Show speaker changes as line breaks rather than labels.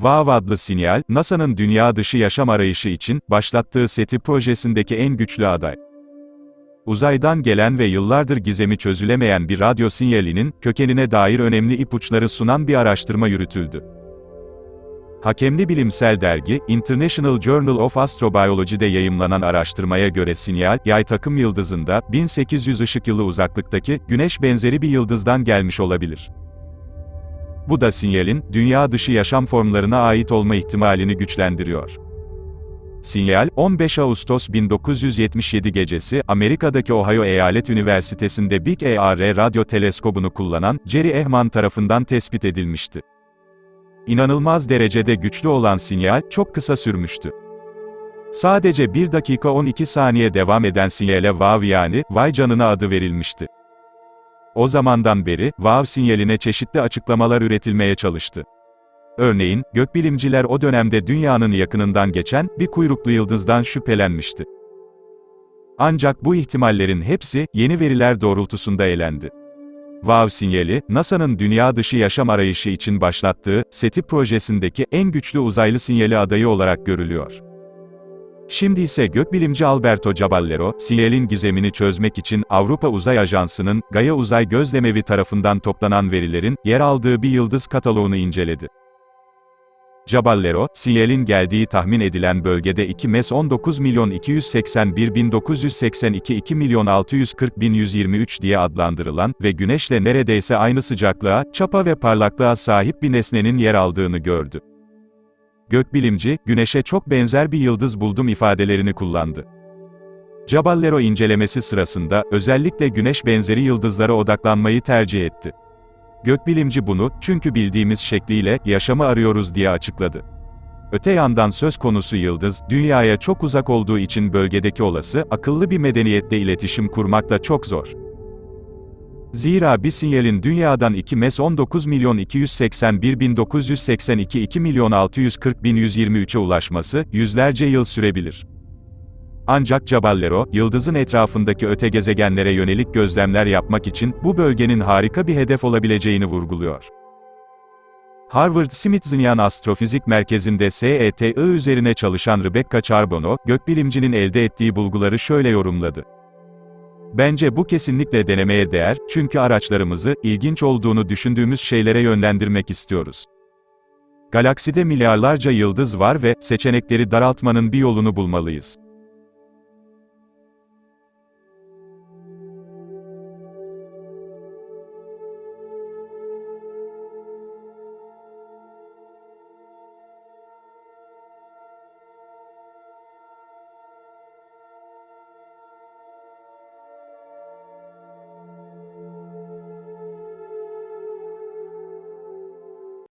WOW adlı sinyal, NASA'nın dünya dışı yaşam arayışı için, başlattığı SETI projesindeki en güçlü aday. Uzaydan gelen ve yıllardır gizemi çözülemeyen bir radyo sinyalinin, kökenine dair önemli ipuçları sunan bir araştırma yürütüldü. Hakemli bilimsel dergi, International Journal of Astrobiology'de yayımlanan araştırmaya göre sinyal, yay takım yıldızında, 1800 ışık yılı uzaklıktaki, güneş benzeri bir yıldızdan gelmiş olabilir. Bu da sinyalin, dünya dışı yaşam formlarına ait olma ihtimalini güçlendiriyor. Sinyal, 15 Ağustos 1977 gecesi, Amerika'daki Ohio Eyalet Üniversitesi'nde Big AR radyo teleskobunu kullanan, Jerry Ehman tarafından tespit edilmişti. İnanılmaz derecede güçlü olan sinyal, çok kısa sürmüştü. Sadece 1 dakika 12 saniye devam eden sinyale WAV yani, vay canına adı verilmişti. O zamandan beri, WAV sinyaline çeşitli açıklamalar üretilmeye çalıştı. Örneğin, gökbilimciler o dönemde dünyanın yakınından geçen, bir kuyruklu yıldızdan şüphelenmişti. Ancak bu ihtimallerin hepsi, yeni veriler doğrultusunda elendi. WAV sinyali, NASA'nın dünya dışı yaşam arayışı için başlattığı, SETI projesindeki en güçlü uzaylı sinyali adayı olarak görülüyor. Şimdi ise gökbilimci Alberto Caballero, sinyalin gizemini çözmek için Avrupa Uzay Ajansı'nın, Gaia Uzay Gözlemevi tarafından toplanan verilerin, yer aldığı bir yıldız kataloğunu inceledi. Caballero, sinyalin geldiği tahmin edilen bölgede 2 mes 19 milyon 281 bin 982 2 milyon 640 bin 123 diye adlandırılan ve güneşle neredeyse aynı sıcaklığa, çapa ve parlaklığa sahip bir nesnenin yer aldığını gördü. Gökbilimci, güneşe çok benzer bir yıldız buldum ifadelerini kullandı. Caballero incelemesi sırasında, özellikle güneş benzeri yıldızlara odaklanmayı tercih etti. Gökbilimci bunu, çünkü bildiğimiz şekliyle, yaşamı arıyoruz diye açıkladı. Öte yandan söz konusu yıldız, dünyaya çok uzak olduğu için bölgedeki olası, akıllı bir medeniyette iletişim kurmak da çok zor. Zira bir sinyalin dünyadan 2 mes 19 milyon 281 bin 982 2 milyon 640 bin 123'e ulaşması, yüzlerce yıl sürebilir. Ancak Caballero, yıldızın etrafındaki öte gezegenlere yönelik gözlemler yapmak için, bu bölgenin harika bir hedef olabileceğini vurguluyor. Harvard Smithsonian Astrofizik Merkezi'nde SETI üzerine çalışan Rebecca Charbonneau, gökbilimcinin elde ettiği bulguları şöyle yorumladı. Bence bu kesinlikle denemeye değer, çünkü araçlarımızı, ilginç olduğunu düşündüğümüz şeylere yönlendirmek istiyoruz. Galakside milyarlarca yıldız var ve, seçenekleri daraltmanın bir yolunu bulmalıyız.